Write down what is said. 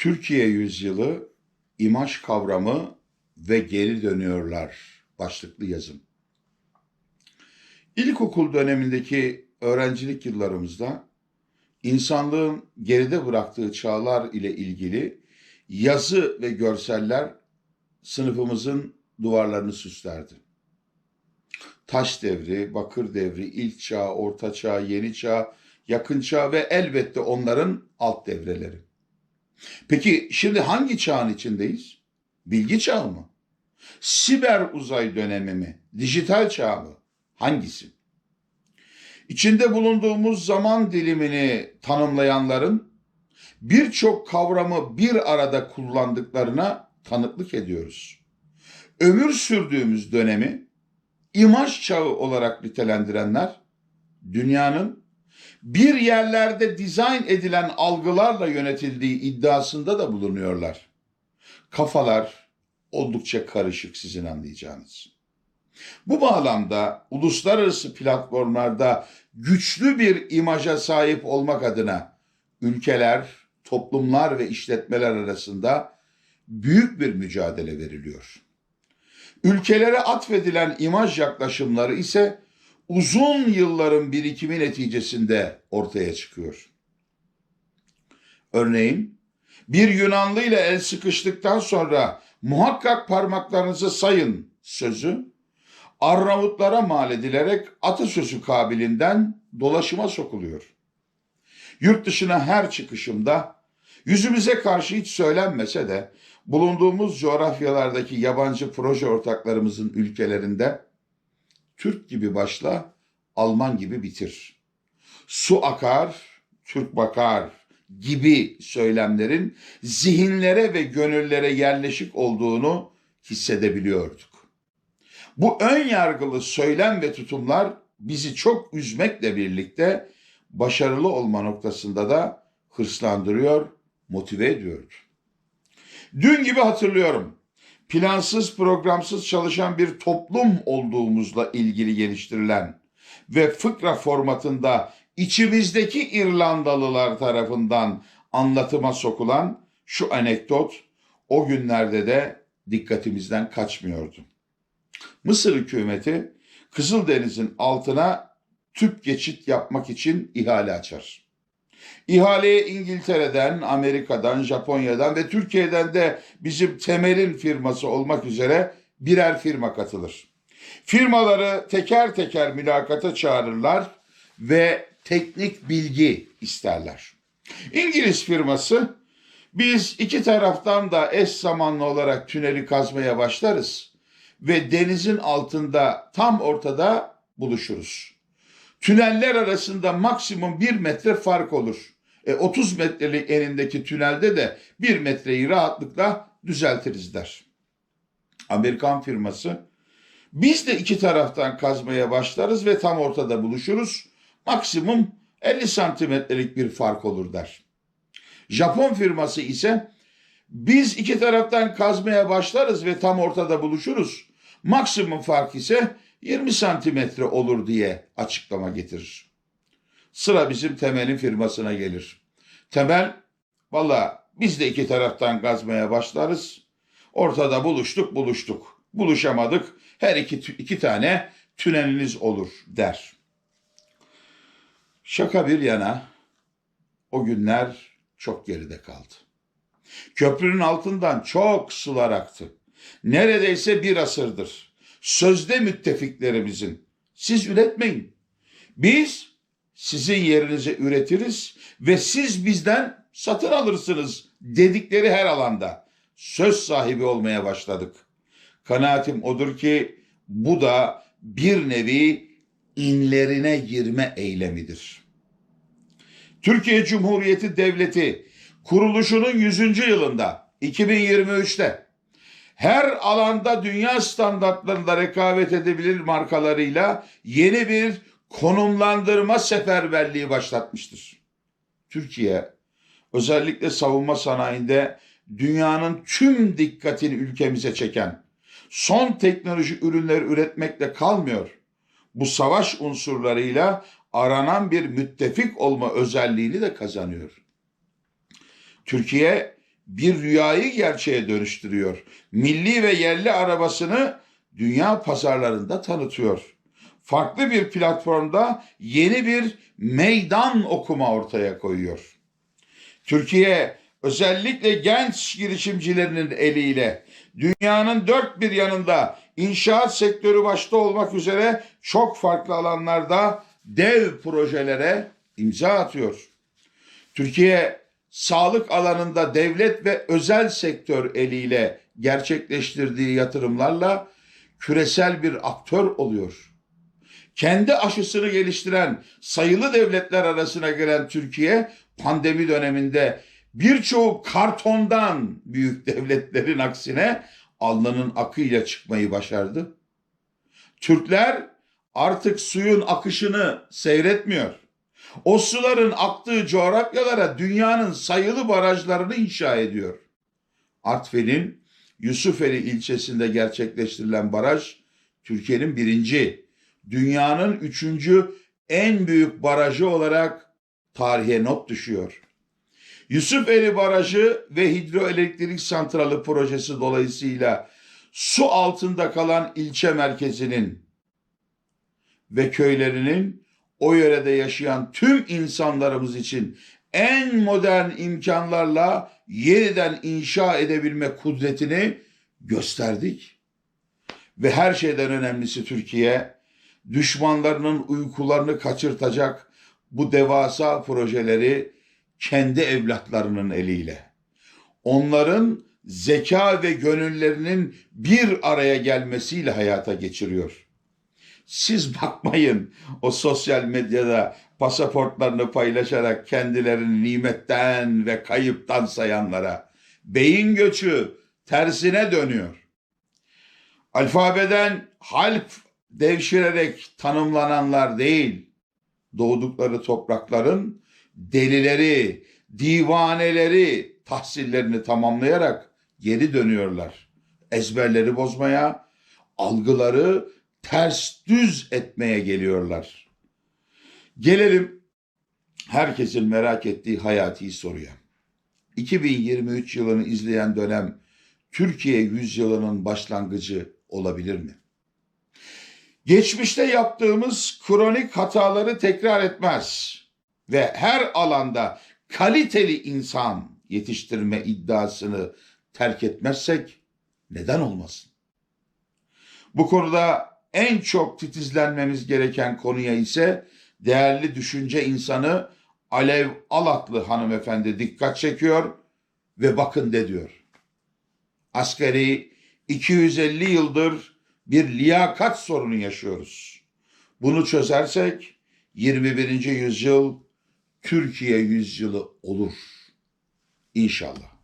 Türkiye yüzyılı, imaj kavramı ve geri dönüyorlar başlıklı yazım. İlkokul dönemindeki öğrencilik yıllarımızda insanlığın geride bıraktığı çağlar ile ilgili yazı ve görseller sınıfımızın duvarlarını süslerdi. Taş devri, bakır devri, ilk çağ, orta çağ, yeni çağ, yakın çağ ve elbette onların alt devreleri. Peki şimdi hangi çağın içindeyiz? Bilgi çağı mı? Siber uzay dönemi mi? Dijital çağ mı? Hangisi? İçinde bulunduğumuz zaman dilimini tanımlayanların birçok kavramı bir arada kullandıklarına tanıklık ediyoruz. Ömür sürdüğümüz dönemi imaj çağı olarak nitelendirenler dünyanın bir yerlerde dizayn edilen algılarla yönetildiği iddiasında da bulunuyorlar. Kafalar oldukça karışık sizin anlayacağınız. Bu bağlamda uluslararası platformlarda güçlü bir imaja sahip olmak adına ülkeler, toplumlar ve işletmeler arasında büyük bir mücadele veriliyor. Ülkelere atfedilen imaj yaklaşımları ise uzun yılların birikimi neticesinde ortaya çıkıyor. Örneğin bir Yunanlı ile el sıkıştıktan sonra muhakkak parmaklarınızı sayın sözü Arnavutlara mal edilerek atasözü kabilinden dolaşıma sokuluyor. Yurt dışına her çıkışımda yüzümüze karşı hiç söylenmese de bulunduğumuz coğrafyalardaki yabancı proje ortaklarımızın ülkelerinde Türk gibi başla, Alman gibi bitir. Su akar, Türk bakar gibi söylemlerin zihinlere ve gönüllere yerleşik olduğunu hissedebiliyorduk. Bu ön yargılı söylem ve tutumlar bizi çok üzmekle birlikte başarılı olma noktasında da hırslandırıyor, motive ediyordu. Dün gibi hatırlıyorum. Plansız, programsız çalışan bir toplum olduğumuzla ilgili geliştirilen ve fıkra formatında içimizdeki İrlandalılar tarafından anlatıma sokulan şu anekdot o günlerde de dikkatimizden kaçmıyordu. Mısır hükümeti Kızıldeniz'in altına tüp geçit yapmak için ihale açar. İhaleye İngiltere'den, Amerika'dan, Japonya'dan ve Türkiye'den de bizim temelin firması olmak üzere birer firma katılır. Firmaları teker teker mülakata çağırırlar ve teknik bilgi isterler. İngiliz firması biz iki taraftan da eş zamanlı olarak tüneli kazmaya başlarız ve denizin altında tam ortada buluşuruz. Tüneller arasında maksimum bir metre fark olur. E, 30 metrelik enindeki tünelde de bir metreyi rahatlıkla düzeltiriz der. Amerikan firması biz de iki taraftan kazmaya başlarız ve tam ortada buluşuruz. Maksimum 50 santimetrelik bir fark olur der. Japon firması ise biz iki taraftan kazmaya başlarız ve tam ortada buluşuruz. Maksimum fark ise 20 santimetre olur diye açıklama getirir. Sıra bizim Temel'in firmasına gelir. Temel, valla biz de iki taraftan kazmaya başlarız. Ortada buluştuk buluştuk. Buluşamadık her iki, iki tane tüneliniz olur der. Şaka bir yana o günler çok geride kaldı. Köprünün altından çok sular aktı. Neredeyse bir asırdır. Sözde müttefiklerimizin. Siz üretmeyin. Biz sizin yerinize üretiriz ve siz bizden satın alırsınız dedikleri her alanda söz sahibi olmaya başladık. Kanaatim odur ki bu da bir nevi inlerine girme eylemidir. Türkiye Cumhuriyeti Devleti kuruluşunun 100. yılında 2023'te her alanda dünya standartlarında rekabet edebilir markalarıyla yeni bir konumlandırma seferberliği başlatmıştır. Türkiye özellikle savunma sanayinde dünyanın tüm dikkatini ülkemize çeken son teknoloji ürünleri üretmekle kalmıyor. Bu savaş unsurlarıyla aranan bir müttefik olma özelliğini de kazanıyor. Türkiye bir rüyayı gerçeğe dönüştürüyor. Milli ve yerli arabasını dünya pazarlarında tanıtıyor. Farklı bir platformda yeni bir meydan okuma ortaya koyuyor. Türkiye özellikle genç girişimcilerinin eliyle dünyanın dört bir yanında inşaat sektörü başta olmak üzere çok farklı alanlarda dev projelere imza atıyor. Türkiye sağlık alanında devlet ve özel sektör eliyle gerçekleştirdiği yatırımlarla küresel bir aktör oluyor. Kendi aşısını geliştiren sayılı devletler arasına giren Türkiye pandemi döneminde birçoğu kartondan büyük devletlerin aksine alnının akıyla çıkmayı başardı. Türkler artık suyun akışını seyretmiyor. O suların aktığı coğrafyalara dünyanın sayılı barajlarını inşa ediyor. Artvin'in Yusufeli ilçesinde gerçekleştirilen baraj Türkiye'nin birinci, dünyanın üçüncü en büyük barajı olarak tarihe not düşüyor. Yusufeli Barajı ve Hidroelektrik Santralı projesi dolayısıyla su altında kalan ilçe merkezinin ve köylerinin o yörede yaşayan tüm insanlarımız için en modern imkanlarla yeniden inşa edebilme kudretini gösterdik. Ve her şeyden önemlisi Türkiye düşmanlarının uykularını kaçırtacak bu devasa projeleri kendi evlatlarının eliyle onların zeka ve gönüllerinin bir araya gelmesiyle hayata geçiriyor. Siz bakmayın o sosyal medyada pasaportlarını paylaşarak kendilerini nimetten ve kayıptan sayanlara. Beyin göçü tersine dönüyor. Alfabeden half devşirerek tanımlananlar değil, doğdukları toprakların delileri, divaneleri tahsillerini tamamlayarak geri dönüyorlar. Ezberleri bozmaya, algıları ters düz etmeye geliyorlar. Gelelim herkesin merak ettiği hayati soruya. 2023 yılını izleyen dönem Türkiye yüzyılının başlangıcı olabilir mi? Geçmişte yaptığımız kronik hataları tekrar etmez ve her alanda kaliteli insan yetiştirme iddiasını terk etmezsek neden olmasın? Bu konuda en çok titizlenmemiz gereken konuya ise değerli düşünce insanı Alev Alatlı hanımefendi dikkat çekiyor ve bakın de diyor. Asgari 250 yıldır bir liyakat sorunu yaşıyoruz. Bunu çözersek 21. yüzyıl Türkiye yüzyılı olur. İnşallah.